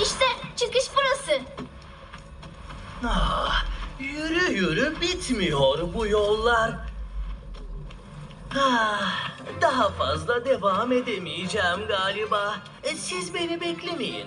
İşte çıkış burası. Ah, yürü yürü bitmiyor bu yollar. Ah daha fazla devam edemeyeceğim galiba. E, Siz beni beklemeyin.